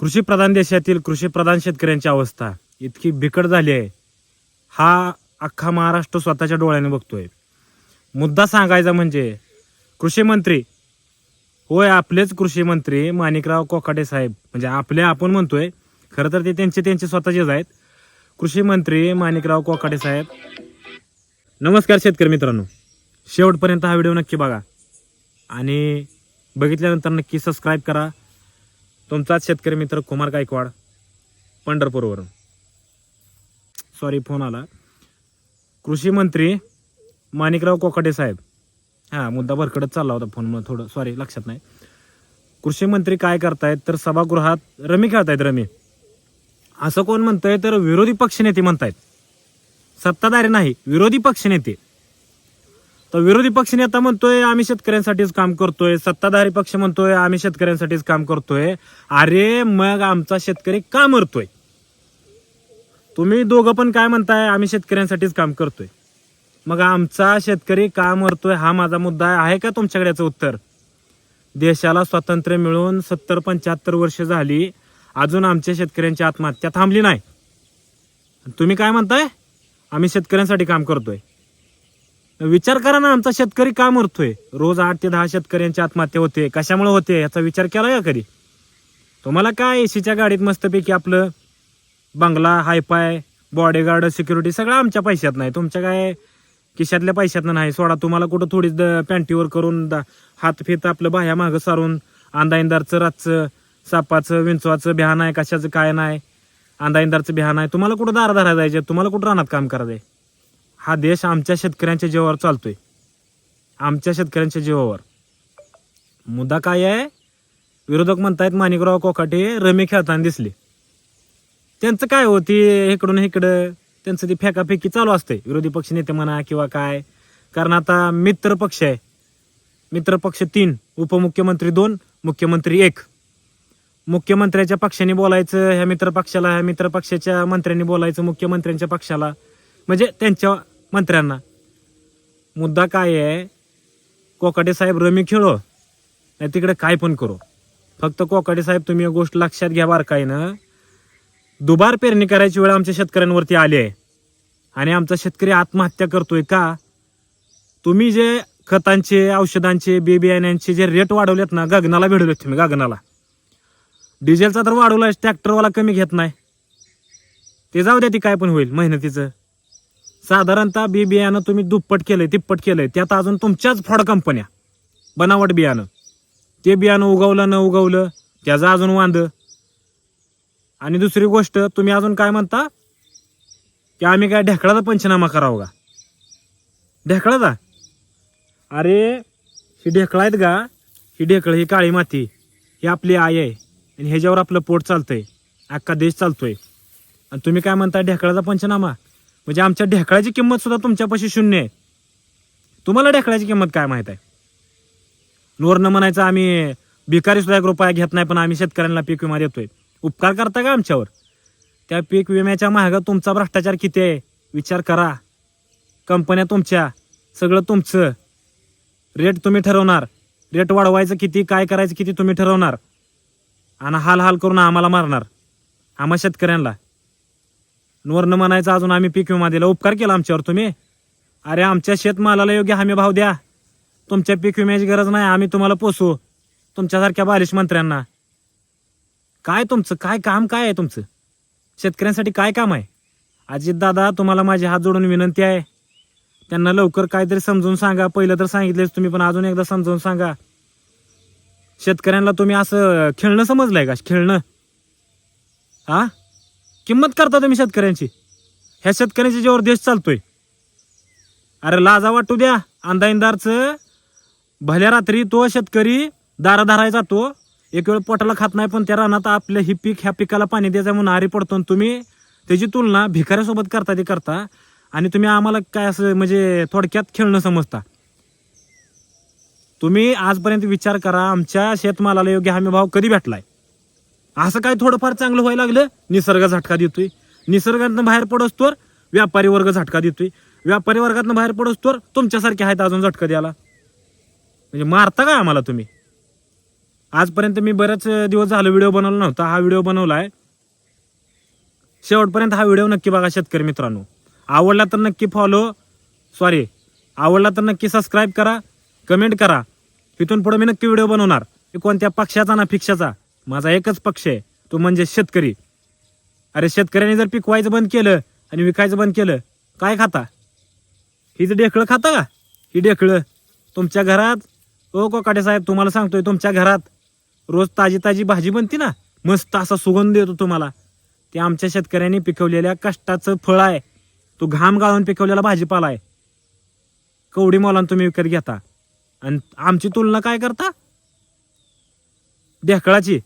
कृषीप्रधान देशातील कृषीप्रधान शेतकऱ्यांची अवस्था इतकी बिकट झाली आहे. हा अख्खा महाराष्ट्र स्वतःच्या डोळ्याने बघतोय. मुद्दा सांगायचा म्हणजे कृषी मंत्री होय आपलेच कृषी मंत्री माणिकराव कोकाटे साहेब. म्हणजे आपले आपण म्हणतोय खरं तर ते त्यांचे त्यांचे स्वतःचेच आहेत. कृषी मंत्री माणिकराव कोकाटे साहेब. नमस्कार शेतकरी मित्रांनो. शेवटपर्यंत हा व्हिडिओ नक्की बघा. आणि बघितल्यानंतर नक्की सबस्क्राईब करा. तुमचाच शेतकरी मित्र कुमार गायकवाड पंढरपूरवरून. सॉरी फोन आला. कृषी मंत्री माणिकराव कोकाटे साहेब. हां मुद्दा भरकडत चालला होता फोन थोडं. सॉरी लक्षात नाही. कृषी मंत्री काय करतायत? तर सभागृहात रमी खेळतायत रमी. असं कोण म्हणतंय? तर विरोधी पक्षनेते म्हणतायत. सत्ताधारी नाही विरोधी पक्षनेते. तर विरोधी पक्षनेता म्हणतोय आम्ही शेतकऱ्यांसाठीच काम करतोय. सत्ताधारी पक्ष म्हणतोय आम्ही शेतकऱ्यांसाठीच काम करतोय. अरे मग आमचा शेतकरी का मरतोय? तुम्ही दोघं पण काय म्हणताय आम्ही शेतकऱ्यांसाठीच काम करतोय. मग आमचा शेतकरी का मरतोय हा माझा मुद्दा आहे का तुमच्याकडे याचं उत्तर? देशाला स्वातंत्र्य मिळून सत्तर पंच्याहत्तर वर्ष झाली अजून आमच्या शेतकऱ्यांची आत्महत्या थांबली नाही. तुम्ही काय म्हणताय आम्ही शेतकऱ्यांसाठी काम करतोय. विचार करा ना आमचा शेतकरी का मरतोय? रोज आठ ते दहा शेतकऱ्यांची आत्महत्या होते. कशामुळे होते? याचा विचार केला का कधी? तुम्हाला काय एसीच्या गाडीत मस्तपैकी आपलं बंगला हायफाय बॉडीगार्ड सिक्युरिटी सगळं आमच्या पैशात नाही. तुमच्या काय खिशातल्या पैशातनं नाही. सोडा तुम्हाला कुठं थोडी द- पॅन्टीवर करून दा- हात फित आपलं बाह्या मागं सारून अंदाईंदारचं रातचं सापाचं विंचवाचं भ्यान आहे कशाचं काय नाही अंदाईंदारचं भ्यान आहे. तुम्हाला कुठं दारा धरा जायचे तुम्हाला कुठं रानात काम करायचं हा देश आमच्या शेतकऱ्यांच्या जीवावर चालतोय. आमच्या शेतकऱ्यांच्या जीवावर. मुद्दा काय आहे? विरोधक म्हणतायत माणिकराव कोकाटे रमी खेळताना दिसले. त्यांचं काय होती इकडून इकडं त्यांचं ती फेकाफेकी चालू असते विरोधी पक्ष नेते म्हणा किंवा काय. कारण आता मित्र पक्ष आहे. मित्र पक्ष तीन उपमुख्यमंत्री दोन मुख्यमंत्री एक. मुख्यमंत्र्याच्या पक्षाने बोलायचं ह्या मित्र पक्षाला ह्या मित्र पक्षाच्या मंत्र्यांनी बोलायचं मुख्यमंत्र्यांच्या पक्षाला. म्हणजे त्यांच्या मंत्र्यांना. मुद्दा काय आहे? कोकाटे साहेब रमी खेळो नाही तिकडे काय पण करू. फक्त कोकाटे साहेब तुम्ही एक गोष्ट लक्षात घ्या बारकाईनं दुबार पेरणी करायची वेळ आमच्या शेतकऱ्यांवरती आली आहे. आणि आमचा शेतकरी आत्महत्या करतोय का? तुम्ही जे खतांचे औषधांचे बी बियाण्यांचे जे रेट वाढवलेत ना गगनाला भिडवलेत तुम्ही गगनाला. डिझेलचा तर वाढवलाय ट्रॅक्टरवाला कमी घेत नाही. ते जाऊ द्या ती काय पण होईल मेहनतीचं. साधारणतः बी बियाणं तुम्ही दुप्पट केलंय तिप्पट केलंय. त्यात अजून तुमच्याच फॉड कंपन्या बनावट बियाणं. ते बियाणं उगवलं न उगवलं त्याचं अजून वांद. आणि दुसरी गोष्ट तुम्ही अजून काय म्हणता? की आम्ही काय ढेकळाचा पंचनामा करावं का? ढेकळाचा? अरे ही ढेकळा आहेत का? ही ढेकळ ही काळी माती ही आपली आई आहे. आणि ह्याच्यावर आपलं पोट चालतंय. अख्खा देश चालतोय. आणि तुम्ही काय म्हणता ढेकळाचा पंचनामा? म्हणजे आमच्या ढेकळाची किंमत सुद्धा तुमच्यापाशी शून्य आहे. तुम्हाला ढेकळाची किंमत काय माहीत आहे? नोरनं म्हणायचं आम्ही भिकारी सुद्धा एक रुपया घेत नाही पण आम्ही शेतकऱ्यांना पीक विमा देतोय. उपकार करता का आमच्यावर? त्या पीक विम्याच्या महागात तुमचा भ्रष्टाचार किती आहे? विचार करा. कंपन्या तुमच्या सगळं तुमचं. रेट तुम्ही ठरवणार. रेट वाढवायचं किती काय करायचं किती तुम्ही ठरवणार. आणि हाल हाल करून आम्हाला मारणार. आम्हा शेतकऱ्यांना. वरनं म्हणायचं अजून आम्ही पीक विमा दिला. उपकार केला आमच्यावर तुम्ही? अरे आमच्या शेतमालाला योग्य हमी भाव द्या. तुमच्या पीक विम्याची गरज नाही आम्ही तुम्हाला पोसू. तुमच्यासारख्या बालिश मंत्र्यांना. काय तुमचं? काय काम काय आहे तुमचं? शेतकऱ्यांसाठी काय काम आहे? अजित दादा तुम्हाला माझे हात जोडून विनंती आहे. त्यांना लवकर काहीतरी समजून सांगा. पहिलं तर सांगितलेच तुम्ही पण अजून एकदा समजून सांगा. शेतकऱ्यांना तुम्ही असं खेळणं समजलंय का? खेळणं. हा किंमत करता तुम्ही शेतकऱ्यांची. ह्या शेतकऱ्यांच्या जेव्हा देश चालतोय. अरे लाजा वाटू द्या. अंदाईंदारचं भल्या रात्री तो शेतकरी दारा धरायचा जातो एक वेळ पोटाला खात नाही पण त्या रानात आपलं ही पीक ह्या पिकाला पाणी द्यायचं म्हणून आरी पडतो आणि तुम्ही त्याची तुलना भिकाऱ्यासोबत करता ते करता. आणि तुम्ही आम्हाला काय असं म्हणजे थोडक्यात खेळणं समजता. तुम्ही आजपर्यंत विचार करा आमच्या शेतमालाला योग्य हमी भाव कधी भेटलाय? असं काय थोडंफार चांगलं व्हायला लागलं? निसर्ग झटका देतोय. निसर्गातनं बाहेर पडोस व्यापारी वर्ग झटका देतोय. व्यापारी वर्गातनं बाहेर पडोस तर तुमच्यासारखे आहेत अजून झटका द्यायला. म्हणजे मारता का आम्हाला तुम्ही? आजपर्यंत मी बरेच दिवस झालो व्हिडिओ बनवला नव्हता. हा व्हिडिओ बनवला आहे शेवटपर्यंत हा व्हिडिओ नक्की बघा शेतकरी मित्रांनो. आवडला तर नक्की फॉलो सॉरी आवडला तर नक्की सबस्क्राईब करा कमेंट करा. इथून पुढे मी नक्की व्हिडिओ बनवणार. कोणत्या पक्षाचा ना फिक्षाचा माझा एकच पक्ष आहे. तो म्हणजे शेतकरी. अरे शेतकऱ्याने जर पिकवायचं बंद केलं आणि विकायचं बंद केलं काय खाता? ही जर ढेकळं खाता का? ही ढेकळं तुमच्या घरात? ओ कोकाटे साहेब तुम्हाला सांगतोय तुमच्या घरात रोज ताजी ताजी भाजी बनती ना? मस्त असा सुगंध येतो तुम्हाला. ते आमच्या शेतकऱ्यांनी पिकवलेल्या कष्टाचं फळ आहे. तो घाम गाळून पिकवलेला भाजीपाला आहे. कवडी मोलान तुम्ही विकत घेता. आणि आमची तुलना काय करता? ढेकळाची.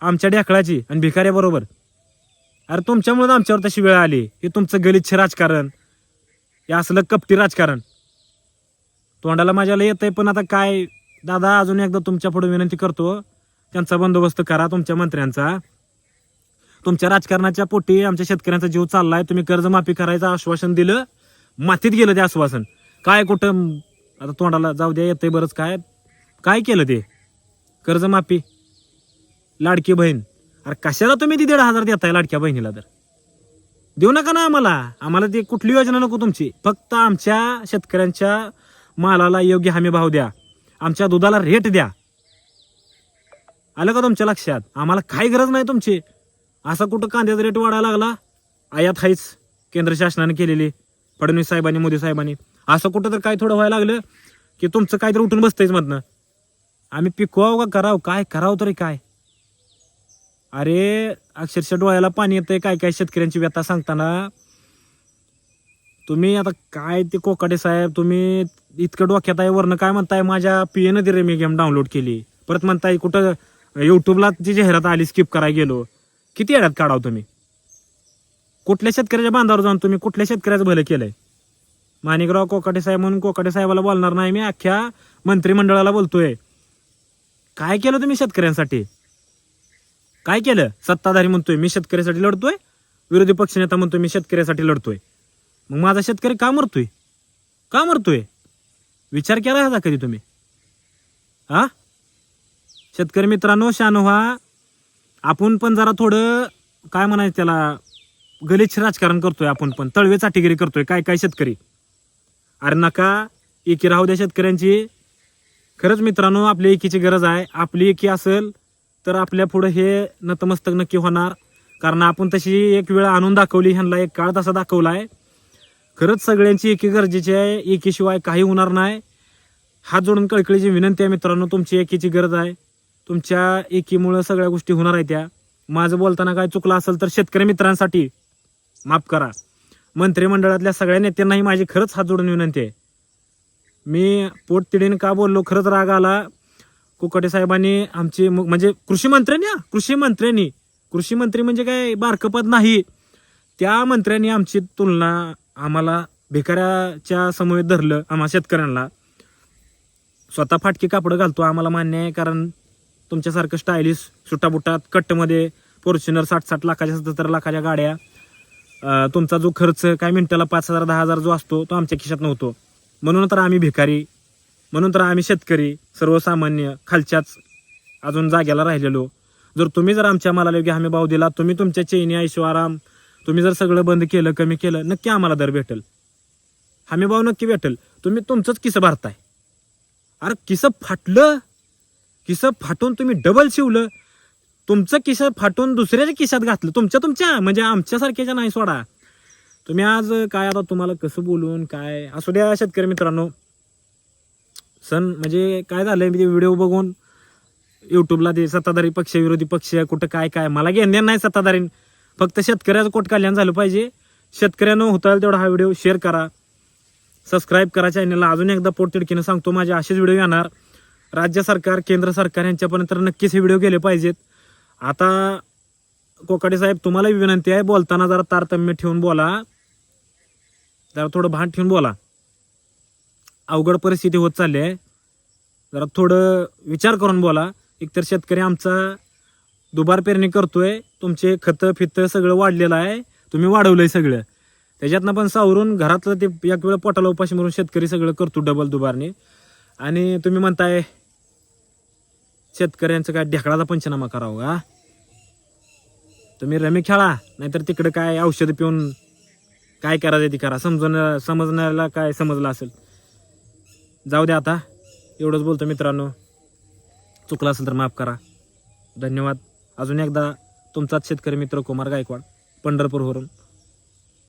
आमच्या ढेकळाची आणि भिकाऱ्याबरोबर. अरे तुमच्यामुळं आमच्यावर तशी वेळ आली. हे तुमचं गलिच्छ राजकारण. हे असलं कपटी राजकारण. तोंडाला माझ्याला येतंय पण आता काय? दादा अजून एकदा तुमच्यापुढे विनंती करतो. त्यांचा बंदोबस्त करा तुमच्या मंत्र्यांचा. तुमच्या राजकारणाच्या पोटी आमच्या शेतकऱ्यांचा जीव चाललाय. तुम्ही कर्जमाफी करायचं आश्वासन दिलं. मातीत गेलं ते आश्वासन. काय कुठं? आता तोंडाला जाऊ द्या येतंय बरंच काय. काय केलं ते? कर्जमाफी. लाडकी बहीण. अरे कशाला तुम्ही ती दीड हजार देताय लाडक्या बहिणीला तर? देऊ नका ना आम्हाला. आम्हाला ती कुठली योजना नको तुमची. फक्त आमच्या शेतकऱ्यांच्या मालाला योग्य हमी भाव द्या. आमच्या दुधाला रेट द्या. आलं का तुमच्या लक्षात? आम्हाला काही गरज नाही तुमची. असा कुठं कांद्याचा रेट वाढायला लागला? आयात हायच केंद्र शासनाने केलेली फडणवीस साहेबांनी मोदी साहेबांनी. असं कुठं तर काय थोडं व्हायला लागलं की तुमचं काहीतरी उठून बसतंयच मधनं. आम्ही पिकवावं का करावं? काय करावं तरी काय? अरे अक्षरशः डोळ्याला पाणी येतंय. काय काय शेतकऱ्यांची व्यथा सांगताना? तुम्ही आता काय ते कोकाटे साहेब तुम्ही इतकं डोक्यात आहे वरनं काय म्हणताय? माझ्या पीएनं दिले मी गेम डाउनलोड केली. परत म्हणताय कुठं युट्यूबला जी जाहिरात आली स्किप करायला गेलो. किती येड्यात काढाव तुम्ही? कुठल्या शेतकऱ्याच्या बांधावर जाऊन तुम्ही कुठल्या शेतकऱ्याचं भलं केलंय? माणिकराव कोकाटे साहेब म्हणून कोकाटे साहेबाला बोलणार नाही मी अख्ख्या मंत्रिमंडळाला बोलतोय. काय केलं तुम्ही शेतकऱ्यांसाठी? काय केलं? सत्ताधारी म्हणतोय मी शेतकऱ्यासाठी लढतोय विरोधी पक्षनेता म्हणतोय मी शेतकऱ्यासाठी लढतोय. मग माझा शेतकरी का मरतोय? का मरतोय? विचार केला ह्याचा कधी तुम्ही? हा? शेतकरी मित्रांनो शान व्हा आपण पण जरा थोडं काय म्हणायचं त्याला गलिच्छ राजकारण करतोय आपण पण तळवे टिगिरी करतोय काय काय शेतकरी? अरे नका एकी राहू द्या शेतकऱ्यांची. खरंच मित्रांनो आपली एकीची गरज आहे आपली एकी असेल तर आपल्या पुढं हे नतमस्तक नक्की होणार. कारण आपण तशी एक वेळ आणून दाखवली ह्यांना एक काळ तसा दाखवला आहे खरंच सगळ्यांची एकी गरजेची आहे एकीशिवाय काही होणार नाही. हात जोडून कळकळीची विनंती आहे मित्रांनो तुमची एकीची गरज आहे. तुमच्या एकीमुळं सगळ्या गोष्टी होणार आहेत त्या. माझं बोलताना काय चुकलं असेल तर शेतकरी मित्रांसाठी माफ करा. मंत्रिमंडळातल्या सगळ्या नेत्यांनाही माझी खरंच हात जोडून विनंती आहे. मी पोटतिडीने का बोललो खरंच राग आला. कुकटे साहेबांनी आमची म्हणजे कृषी मंत्र्यांनी हा, कृषी मंत्र्यांनी. कृषी मंत्री म्हणजे काय बारकपद नाही. त्या मंत्र्यांनी आमची तुलना आम्हाला भिकाऱ्याच्या समवेत धरलं आम्हा शेतकऱ्यांना. स्वतः फाटकी कापडं घालतो आम्हाला मान्य आहे कारण तुमच्यासारखं स्टायलिश सुटाबुटात कट्टमध्ये फॉर्च्युनर साठ साठ लाखाच्या सत्तर लाखाच्या गाड्या तुमचा जो खर्च काय मिनटाला पाच हजार दहा हजार जो असतो तो आमच्या खिशात नव्हतो. म्हणून तर आम्ही भिकारी म्हणून तर आम्ही शेतकरी सर्वसामान्य खालच्याच अजून जाग्याला राहिलेलो. जर तुम्ही जर आमच्या मालाला योग्य हमी भाव दिला तुम्ही तुमच्या चैनी ऐशो आराम तुम्ही जर सगळं बंद केलं कमी केलं नक्की आम्हाला दर भेटेल. हमी भाव नक्की भेटेल. तुम्ही तुमचंच किसं भरताय? अरे किसं फाटलं? किसं फाटून तुम्ही डबल शिवलं? तुमचं किसं फाटून दुसऱ्याच्या किशात घातलं? तुमच्या तुमच्या म्हणजे आमच्यासारख्याच्या नाही सोडा. तुम्ही आज काय आता तुम्हाला कसं बोलून काय? असू द्या शेतकरी मित्रांनो. सण म्हणजे काय झालंय मी ते व्हिडिओ बघून युट्यूबला ते सत्ताधारी पक्ष विरोधी पक्ष कुठं काय काय. मला घेणं नाही सत्ताधारी फक्त शेतकऱ्याचं कोट कल्याण झालं पाहिजे. शेतकऱ्यानं होता येईल तेवढा हा व्हिडिओ शेअर करा. सबस्क्राईब करा चॅनलला अजून एकदा पोटतिडकीनं सांगतो माझे असेच व्हिडिओ येणार. राज्य सरकार केंद्र सरकार यांच्यापर्यंत तर नक्कीच हे व्हिडिओ गेले पाहिजेत. आता कोकाटे साहेब तुम्हाला विनंती आहे बोलताना जरा तारतम्य ठेवून बोला. जरा थोडं भान ठेवून बोला. अवघड परिस्थिती होत चालली आहे. जरा थोडं विचार करून बोला. एकतर शेतकरी आमचा दुबार पेरणी करतोय. तुमचे खतं फितं सगळं वाढलेलं आहे. तुम्ही वाढवलंय सगळं. त्याच्यातनं पण सावरून घरातलं ते एक वेळ पोटाला उपाशी म्हणून शेतकरी सगळं करतो डबल दुबारने आणि तुम्ही म्हणताय शेतकऱ्यांचं काय ढेकळाचा पंचनामा करावं का? तुम्ही रमी खेळा नाहीतर तिकडं काय औषधं पिऊन काय करायचं ते करा. समजून समजण्याला काय समजलं असेल? जाऊ द्या आता. एवढंच बोलतो मित्रांनो. चुकलं असेल तर माफ करा. धन्यवाद. अजून एकदा तुमचाच शेतकरी मित्र कुमार गायकवाड पंढरपूरवरून.